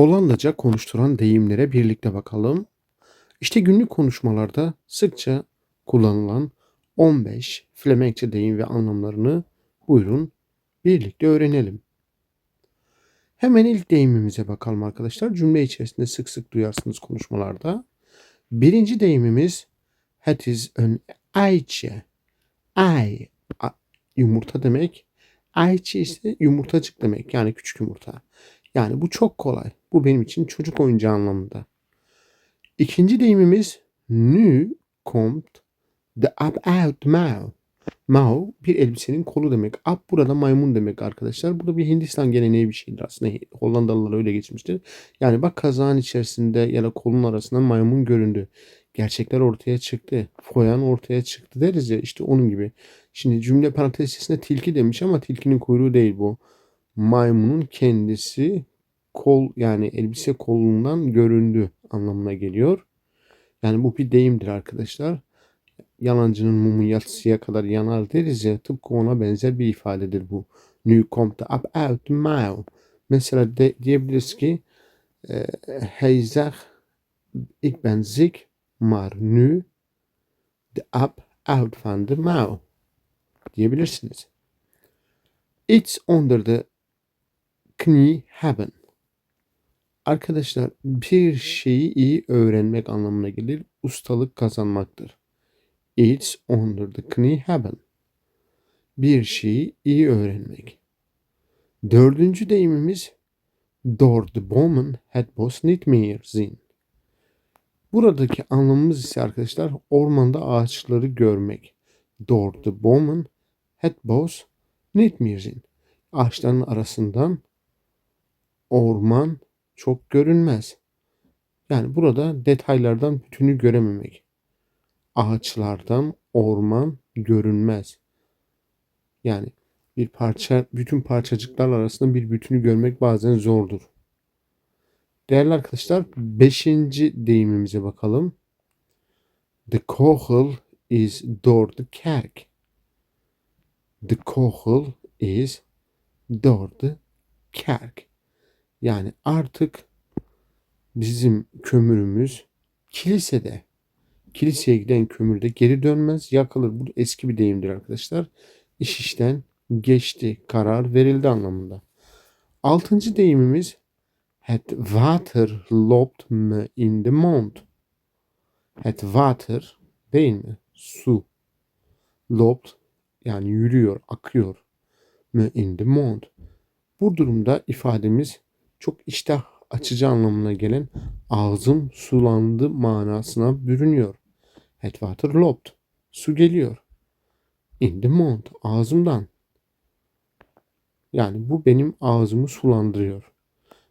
Hollandaca konuşturan deyimlere birlikte bakalım. İşte günlük konuşmalarda sıkça kullanılan 15 Flemenkçe deyim ve anlamlarını buyurun birlikte öğrenelim. Hemen ilk deyimimize bakalım arkadaşlar. Cümle içerisinde sık sık duyarsınız konuşmalarda. Birinci deyimimiz Het is een eitje. Ei a- yumurta demek. Eitje ise yumurtacık demek. Yani küçük yumurta. Yani bu çok kolay. Bu benim için çocuk oyuncağı anlamında. İkinci deyimimiz nu komt de ab uit mouw. Mouw bir elbisenin kolu demek. Ab burada maymun demek arkadaşlar. Bu da bir Hindistan geleneği bir şeydir aslında. Hollandalılar öyle geçmiştir. Yani bak kazağın içerisinde ya da kolun arasında maymun göründü. Gerçekler ortaya çıktı. Foyan ortaya çıktı deriz ya işte onun gibi. Şimdi cümle parantez içerisinde tilki demiş ama tilkinin kuyruğu değil bu. Maymunun kendisi kol yani elbise kolundan göründü anlamına geliyor. Yani bu bir deyimdir arkadaşlar. Yalancının mumu yatsıya kadar yanar deriz ya tıpkı ona benzer bir ifadedir bu. Ab uit de mouw. Mesela de, diyebiliriz ki e, zegt ik ben ziek maar nu de ab uit van de mouw diyebilirsiniz. Iets onder de knie hebben. Arkadaşlar bir şeyi iyi öğrenmek anlamına gelir. Ustalık kazanmaktır. Iets onder de knie hebben. Bir şeyi iyi öğrenmek. Dördüncü deyimimiz door de bomen het bos niet meer zien. Buradaki anlamımız ise arkadaşlar ormanda ağaçları görmek. Door de bomen het bos niet meer zien. Ağaçların arasından orman çok görünmez. Yani burada detaylardan bütünü görememek. Ağaçlardan orman görünmez. Yani bir parça, bütün parçacıklar arasında bir bütünü görmek bazen zordur. Değerli arkadaşlar, beşinci deyimimize bakalım. De kogel is door de kerk. De kogel is door de kerk. Yani artık bizim kömürümüz kilisede. Kiliseye giden kömür de geri dönmez, yakılır. Bu eski bir deyimdir arkadaşlar. İş işten geçti, karar verildi anlamında. Altıncı deyimimiz Het water loopt me in de mond. Het water değil mi? Su. Loopt yani yürüyor, akıyor. Me in de mond. Bu durumda ifademiz çok iştah açıcı anlamına gelen ağzım sulandı manasına bürünüyor. Het water loopt. Su geliyor. In the mond. Ağzımdan. Yani bu benim ağzımı sulandırıyor.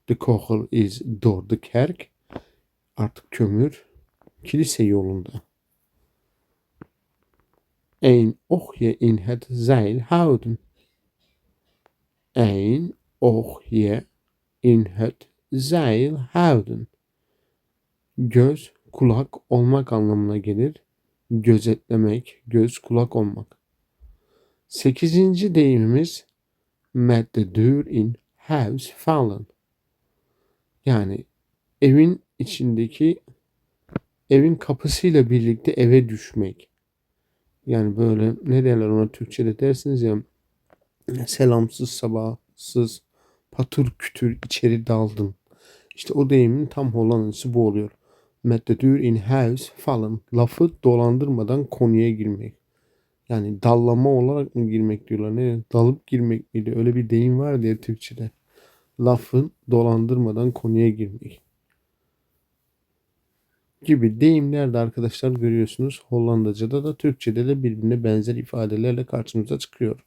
The kogel is door de kerk. Artık kömür kilise yolunda. Een oogje in het zeil houden. Een oogje in het zeil houden. Göz, kulak olmak anlamına gelir. Gözetlemek, göz, kulak olmak. Sekizinci deyimimiz met de deur in huis vallen. Yani evin içindeki evin kapısıyla birlikte eve düşmek. Yani böyle ne derler ona Türkçe'de dersiniz ya selamsız sabahsız patır kütür içeri daldın. İşte o deyimin tam Hollandacısı bu oluyor. Met de deur in huis vallen. Lafı dolandırmadan konuya girmek. Yani dallama olarak mı girmek diyorlar. Ne? Dalıp girmek miydi? Öyle bir deyim var diye Türkçe'de. Lafı dolandırmadan konuya girmek. Gibi deyimler de arkadaşlar görüyorsunuz. Hollandaca'da da Türkçe'de de birbirine benzer ifadelerle karşımıza çıkıyor.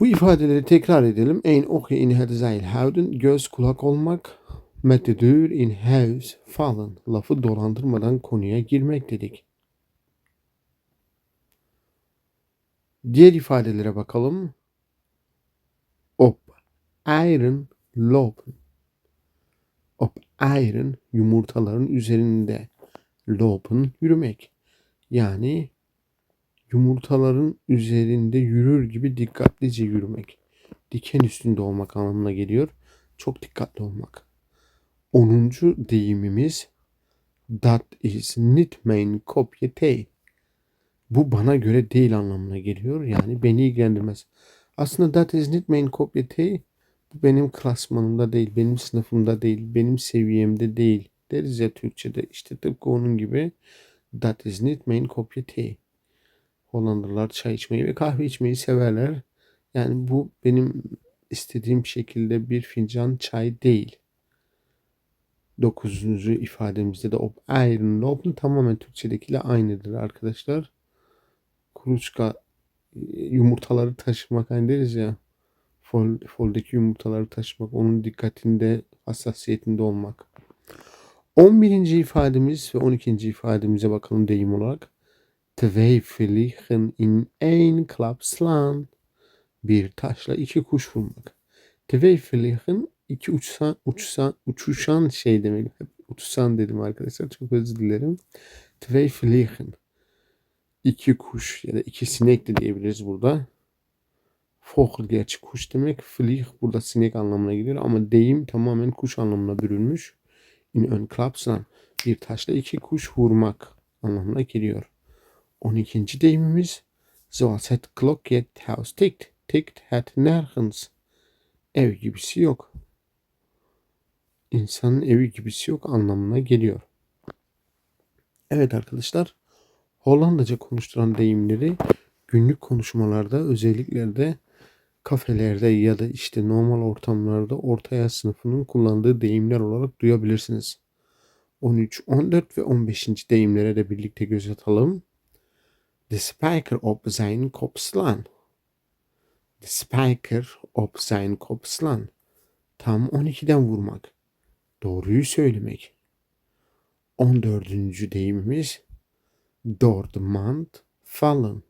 Bu ifadeleri tekrar edelim. Een oogje in het zeil houden. Göz kulak olmak. Met de deur in huis vallen. Lafı dolandırmadan konuya girmek dedik. Diğer ifadelere bakalım. Op eieren lopen. Op eieren yumurtaların üzerinde. Lopen yürümek. Yani yumurtaların üzerinde yürür gibi dikkatlice yürümek. Diken üstünde olmak anlamına geliyor. Çok dikkatli olmak. 10. deyimimiz that is not mein kopya te. Bu bana göre değil anlamına geliyor. Yani beni ilgilendirmez. Aslında that is not mein kopya te bu benim klasmanımda değil, benim sınıfımda değil, benim seviyemde değil. Deriz ya Türkçe'de işte tıpkı onun gibi that is not mein kopya te. Hollandalılar çay içmeyi ve kahve içmeyi severler. Yani bu benim istediğim şekilde bir fincan çay değil. Dokuzuncu ifademizde de op ayrın open tamamen Türkçedekiyle aynıdır arkadaşlar. Kuruçka e, yumurtaları taşımak hani deriz ya. Fol, foldeki yumurtaları taşımak, onun dikkatinde, hassasiyetinde olmak. 11. ifademiz ve 12. ifademize bakalım deyim olarak. Twee vliegen in één klap slaan. Bir taşla iki kuş vurmak. Twee vliegen iki uçsan, uçsan, uçuşan şey. Hep uçsan dedim arkadaşlar. Çok özür dilerim. Twee vliegen. İki kuş ya da iki sinek de diyebiliriz burada. Vogel gerçi kuş demek. Vlieg burada sinek anlamına geliyor ama deyim tamamen kuş anlamına bürünmüş. In een klap slaan. Bir taşla iki kuş vurmak anlamına geliyor. 12. deyimimiz Zoals het klokje het huis tikt, tikt het nergens. Ev gibisi yok. İnsanın evi gibisi yok anlamına geliyor. Evet arkadaşlar, Hollandaca konuşturan deyimleri günlük konuşmalarda özellikle de kafelerde ya da işte normal ortamlarda orta yaş sınıfının kullandığı deyimler olarak duyabilirsiniz. 13, 14 ve 15. deyimlere de birlikte göz atalım. De spijker op zijn kop slaan. De spijker op zijn kop slaan. Tam 12'den vurmak. Doğruyu söylemek. 14. deyimimiz door de mand vallen.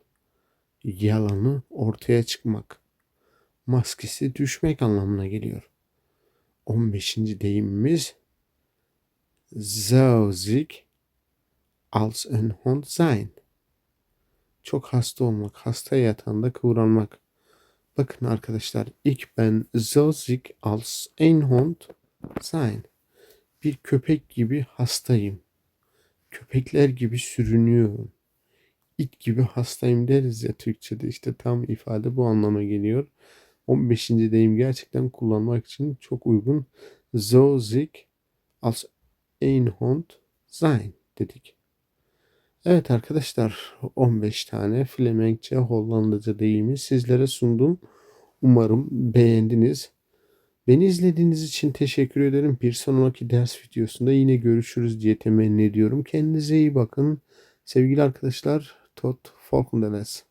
Yalanı ortaya çıkmak. Maskesi düşmek anlamına geliyor. 15. deyimimiz ziek als een hond zijn. Çok hasta olmak, hasta yatağında kıvranmak. Bakın arkadaşlar, ilk ben zo ziek als een hond sein. Bir köpek gibi hastayım. Köpekler gibi sürünüyorum. İt gibi hastayım deriz ya Türkçe'de. işte tam ifade bu anlama geliyor. 15. deyim gerçekten kullanmak için çok uygun. So ziek als ein Hund sein dedik. Evet arkadaşlar 15 tane Flemenkçe Hollandaca deyimi sizlere sundum. Umarım beğendiniz. Beni izlediğiniz için teşekkür ederim. Bir sonraki ders videosunda yine görüşürüz diye temenni ediyorum. Kendinize iyi bakın. Sevgili arkadaşlar, tot volgende les.